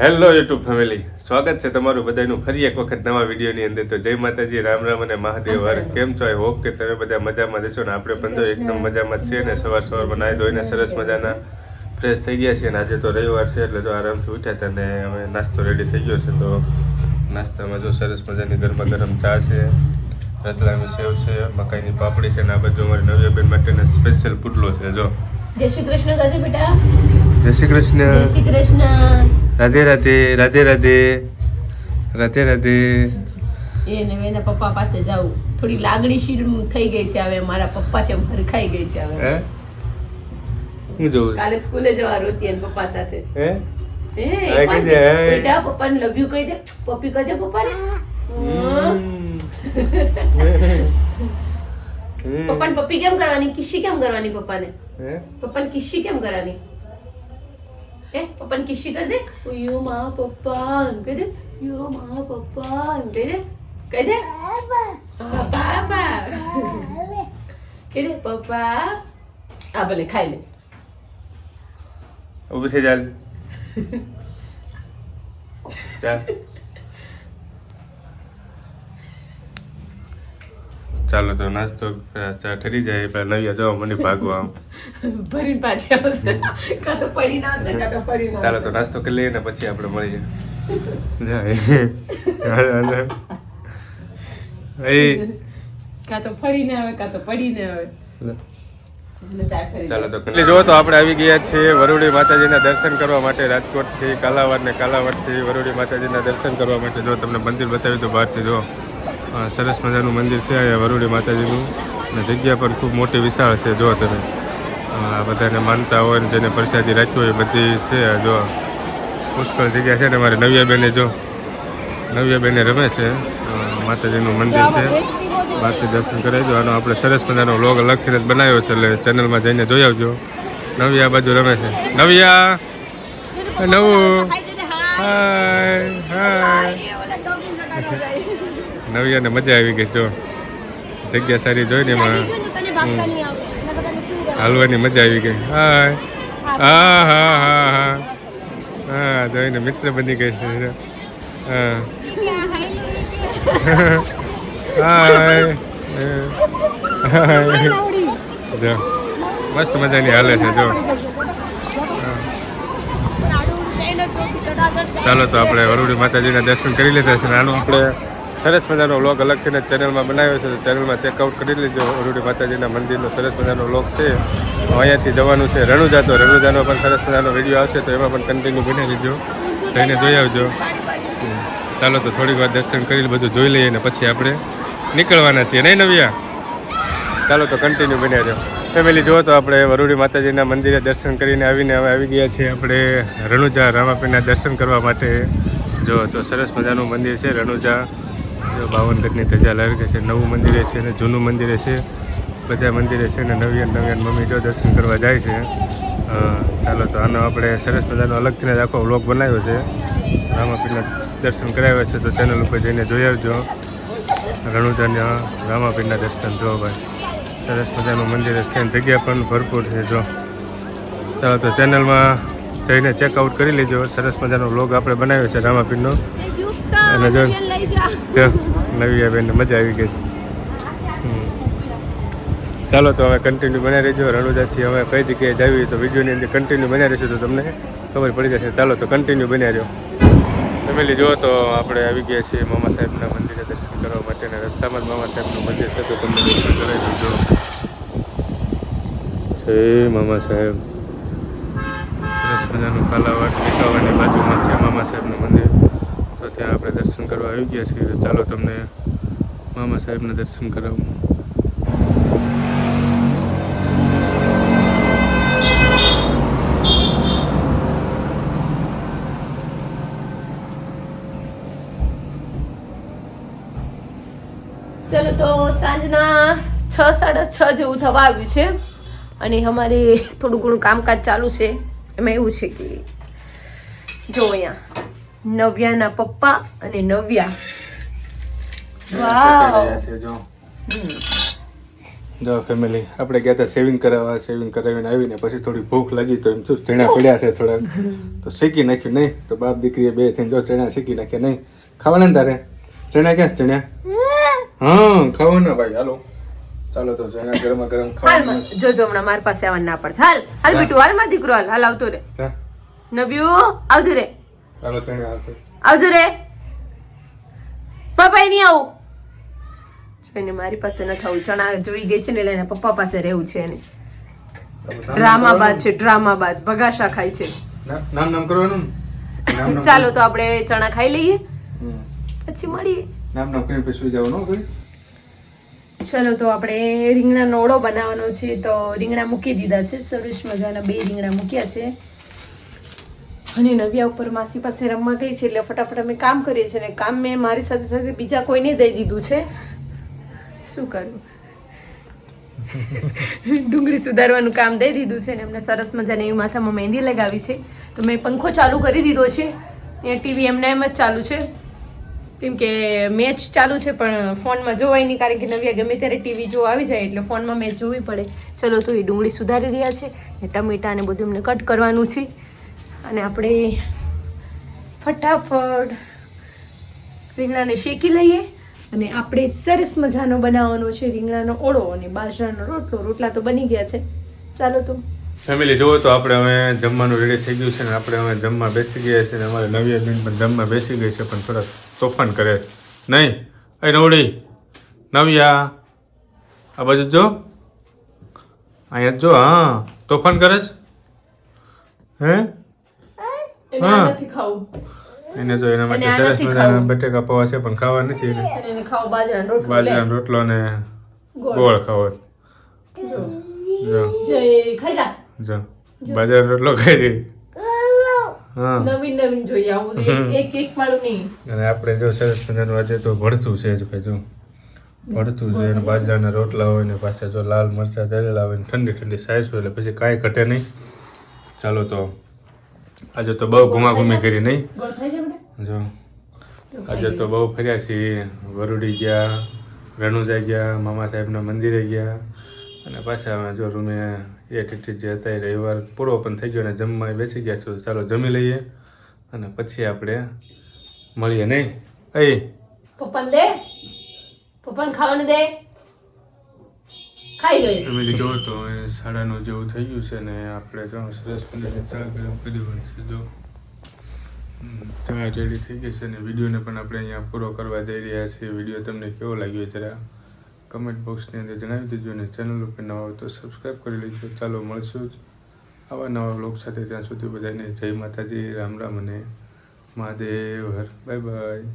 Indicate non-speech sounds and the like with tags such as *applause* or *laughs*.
Hello YouTube family. સ્વાગત છે તમારું બધાનું ફરી એક વખત નવા વિડીયોની અંદર. તો જય માતાજી રામ રામ અને મહાદેવ. હર કેમ છો? આઈ હોપ કે તમે બધા મજામાં જશો ને આપણે પણ તો એકદમ મજામાં જ છીએ ને સવાર સવારમાં નાહી ધોઈને સરસ મજાના ફ્રેશ થઈ ગયા છીએ અને આજે તો રવિવાર છે એટલે જો આરામથી ઉઠ્યા હતા ને હવે નાસ્તો રેડી થઈ ગયો છે તો નાસ્તામાં જો સરસ મજાની ગરમા ગરમ ચા છે રતલામી સેવ છે મકાઈની પાપડી છે ને આ બધું અમારી નવી બેન માટેનો સ્પેશિયલ પુડલો છે જો. જય શ્રી કૃષ્ણ બેટા. જય શ્રી કૃષ્ણ. જય શ્રી કૃષ્ણ. રાધે રાધે રાધે રાધે. રાધે રાધે. એને એના પપ્પા પાસે જાવું થોડી લાગણીશીલ થઈ ગઈ છે હવે મારા પપ્પા છે હરખાઈ ગઈ છે હવે. હું? જોઉં? કાલે સ્કૂલે જવાનું હતી એના પપ્પા સાથે. હે? એ હા. બેટા પપ્પાને લવ યુ કહી દે. પપ્પી કહી દે પપ્પાને. પપ્પાને પપ્પી કેમ કરવાની? કિસ્સી કેમ કરવાની પપ્પાને? પપ્પાને કિસ્સી કેમ કરવાની? એ પપ્પાને કિસ્સી કરી દે યો મા પપ્પા એમ કહી દે યો મા પપ્પા એમ કહી દે કહી દે હા, પાપા કહી દે પપ્પા આ ભલે ખાઈ લે ઊભી થઈ ચાલ ચાલ ચાલો તો નાસ્તો ઠરી જાય પહેલા નવ્યા જાઓ મને ભાગવા *laughs* ભરીને પાછી આવશે. કાં તો પડીને આવશે કાં તો પડી ના ચાલો તો નાસ્તો કરી લઈએ ને પછી આપણે મળીએ. જાય. એ. કાં તો ફરીને આવે કાં તો આવે. એટલે ચાર ફરી ચાલો તો એટલે જો તો આપણે આવી ગયા છીએ વરુડી માતાજીના દર્શન કરવા માટે રાજકોટથી કાલાવાડ ને કાલાવાડથી વરુડી માતાજીના દર્શન કરવા માટે. જો તમને મંદિર બતાવ્યું તો બહારથી જો સરસ મજાનું મંદિર છે અહીંયા વરુડી માતાજીનું. અને જગ્યા પણ ખૂબ મોટી વિશાળ છે જો તમે આ બધાને માનતા હોય ને જેને પ્રસાદી રાખી હોય એ બધી છે જો પુષ્કળ જગ્યા છે ને મારે નવ્યાબેને જો નવ્યાબેને રમે છે માતાજીનું મંદિર છે. બાકી દર્શન કરાવી આનો આપણે સરસ મજાનો વ્લોગ લખીને જ બનાવ્યો છે એટલે ચેનલમાં જઈને જોઈ આવજો. નવ્યા બાજુ રમે છે. નવ્યા! નવું! હાય હાય નવ્યાને મજા આવી ગઈ જો. જગ્યા સારી જોઈને એમાં. હાલવાની મજા આવી ગઈ. હાય. હા હા હા હા હા. જોઈને મિત્ર બની ગઈ છે. હા. હાય હાય જો મસ્ત મજાની હાલે છે જો. ચાલો તો આપણે વરુડી માતાજીના દર્શન કરી લીધા છે. નાનું આપણે સરસ મજાનો વ્લોગ અલગથી ચેનલમાં બનાવ્યો છે, તો ચેનલમાં ચેકઆઉટ કરી લેજો. વરુડી માતાજીના મંદિરનો સરસ મજાનો વ્લોગ છે. અહીંયાથી જવાનું છે રણુજા તો રણુજાનો પણ સરસ મજાનો વીડિયો આવશે, તો એમાં પણ કન્ટિન્યુ બની લેજો જઈને જોઈ આવજો. ચાલો તો થોડીક વાર દર્શન કરી બધું જોઈ લઈએ ને પછી આપણે નીકળવાના છીએ. નહીં નવ્યા? ચાલો તો કન્ટિન્યુ બન્યા રહ્યો ફેમિલી જુઓ તો આપણે વરુડી માતાજીના મંદિરે દર્શન કરીને આવીને હવે આવી ગયા છીએ આપણે રણુજા રામાપીના દર્શન કરવા માટે. જો તો સરસ મજાનું મંદિર છે રણુજા. જો બાવન ગઢની ધજા લહેરકે છે. નવું મંદિરે છે અને જૂનું મંદિરે છે. બધા મંદિરે છે ને નવ્યાન નવ્યાન મમ્મી જો દર્શન કરવા જાય છે. ચાલો તો આનો આપણે સરસ મજાનો અલગથી આખો વ્લોગ બનાવ્યો છે. રામાપીરના દર્શન કરાવ્યા છે તો ચેનલ ઉપર જઈને જોઈ આવજો. રણુજાના રામાપીરના દર્શન જો ભાઈ. સરસ મજાનું મંદિર છે અને જગ્યા પણ ભરપૂર છે જો. ચાલો તો ચેનલમાં જઈને ચેકઆઉટ કરી લેજો. સરસ મજાનો વ્લોગ આપણે બનાવ્યો છે રામાપીરનો અને જો જો. નવી બેનને મજા આવી ગઈ. ચાલો તો હવે કન્ટિન્યુ બનાવી રહેજો. રણુજાથી હવે કઈ જગ્યાએ જાવી તો વિડીયોની અંદર કન્ટિન્યુ બનાવી રહેશું તો તમને ખબર પડી જશે. ચાલો તો કન્ટિન્યુ બન્યા રહ્યો. ફેમિલી જુઓ તો આપણે આવી ગયા છીએ મામા સાહેબના મંદિરે દર્શન કરવા માટે રસ્તામાં. જ મામા સાહેબનું મંદિર છે તો તમને દર્શન કરાવી દેજો. છે મામા સાહેબ. સરસ મજાનું કાલાવાડ ટીકાવાની બાજુમાં છે મામા સાહેબનું મંદિર. ત્યાં આપણે દર્શન કરવા આવી ગયા છીએ. ચાલો તમને મામા સાહેબના દર્શન કરાવું. ચલો તો સાંજના છ, સાડા છ જેવું થવા આવ્યું છે. અને અમારે થોડું ઘણું કામકાજ ચાલુ છે. એમાં એવું છે કે, જો અહીંયા નવ્યાના પપ્પા અને નવ્યા. જો. જો ફેમિલી આપણે ગયા હતા સેવિંગ કરાવવા સેવિંગ કરાવીને આવીને પછી થોડી ભૂખ લાગી તો એમ શું ચણા પડ્યા છે થોડા તો શીખી નાખ્યું નહીં તો બાપ દીકરીએ બે થઈને જો ચણા શીખી નાખ્યા નહીં. ખાવાના તારે? ચણા ક્યાં છે ચણા? હા ખાવાના ભાઈ હાલો. ચાલો તો ચણા ગરમ ગરમમાં, જોજો હમણાં મારી પાસે આવવાનું ના પડશે હાલ હાલ. બીટુ હાલમાં દીકરો હાલ હાલ આવતો રે. નવ્યુ આવતો રે. ચાલો ચણા આપે આવજો રે. પપ્પા નહીં આવું. જોઈને મારી પાસે ન થવું. ચણા જોઈ ગઈ છે ને એટલે એના પપ્પા પાસે રહેવું છે એને. ડ્રામા બાજ છે ડ્રામા બાજ. બગાસા ખાય છે. નામ નામ કરવાનું ચાલો તો આપણે ચણા ખાઈ લઈએ. પછી મળીએ. નામ નામ કરીને પછી જવાનું ચલો તો આપણે રીંગણાનો ઓળો બનાવવાનો છે. તો રીંગણા મૂકી દીધા છે. સરસ મજાના બે રીંગણા મૂક્યા છે. અને નવ્યા ઉપર માસી પાસે રમવા ગઈ છે એટલે ફટાફટ અમે કામ કરીએ છીએ અને કામ મેં મારી સાથે સાથે બીજા કોઈને દઈ દીધું છે. શું કરવું ડુંગળી સુધારવાનું કામ દઈ દીધું છે ને એમને સરસ મજાની એવી માથામાં મહેંદી લગાવી છે. તો મેં પંખો ચાલુ કરી દીધો છે. એ ટીવી એમને એમ જ ચાલુ છે. કેમ કે મેચ ચાલુ છે, પણ ફોનમાં જોવાય નહીં, કારણ કે નવ્યા ગમે ત્યારે ટીવી જોવા આવી જાય એટલે ફોનમાં મેચ જોવી પડે. ચલો તો એ ડુંગળી સુધારી રહ્યા છે. ને ટમેટા ને બધું એમને કટ કરવાનું છે. અને આપણે ફટાફટ રીંગણાને શેકી લઈએ અને આપણે સરસ મજાનો બનાવવાનો છે રીંગણાનો ઓળો અને બાજરાનો રોટલો. રોટલા તો બની ગયા છે. ચાલો તો. ફેમિલી જુઓ તો આપણે હવે જમવાનું રેડી થઈ ગયું છે ને આપણે હવે જમવા બેસી ગયા છે ને અમારે નવી બેન પણ જમવા બેસી ગઈ છે પણ થોડા તોફાન કરે નહીં? એ નવડી, નવ્યા, આ બાજુ જો. અહીંયા જો હા તોફાન કરે છે? હે? એને હા. નથી ખાવું. એને જો એના માટે સરસ મજાના બટેકા પૌવા છે પણ ખાવા નથી એને. બાજરાનો રોટલો બાજરાનો રોટલો ને ગોળ. ખાવો. જો. જો. ખાઈ જા. જો. બાજરાનો રોટલો ખાઈ હા. નવીન નવીન જોઈએ આવું એક- એક એક વાળું નહીં. અને આપણે જો સરસ મજાનું આજે તો ભળતું છે જ ભાઈ જો. ભરતું છે અને બાજરાના રોટલા હોય ને પાછા જો લાલ મરચાં તળેલા હોય ને ઠંડી ઠંડી સાઈઝ હોય એટલે પછી કાંઈ ઘટે નહીં. ચાલો તો આજે તો બહુ ઘુમાઘુમી કરી નહીં. જા આજે તો બહુ ફર્યા છીએ. વરુડી ગયા રણુજા ગયા મામા સાહેબના મંદિરે ગયા. અને પાછા અમે જો રૂમે એ ટીટી જે હતા એ રવિવાર પૂરો પણ થઈ ગયો અને જમવા બેસી ગયા છો ચાલો જમી લઈએ અને પછી આપણે મળીએ નહીં. અહીં પપ્પાને દે. પપ્પાને ખાવાનું દે. ખાઈ ગઈ ફેમિલી જો તો એ સાડાનું જેવું થઈ ગયું છે ને આપણે ત્રણ સરસ પંદર ચા ગરમ કરી દેવાની સીધો ચા રેડી થઈ ગઈ છે ને વિડીયોને પણ આપણે અહીંયા પૂરો કરવા જઈ રહ્યા છીએ. વીડિયો તમને કેવો લાગ્યો જરા કમેન્ટ બોક્સની અંદર જણાવી દેજો અને ચેનલ ઉપર નવા હોય તો સબસ્ક્રાઈબ કરી લેજો. ચાલો મળશું જ આવા નવા બ્લોગ સાથે ત્યાં સુધી બધાને જય માતાજી, રામ રામ અને મહાદેવ. હર બાય બાય.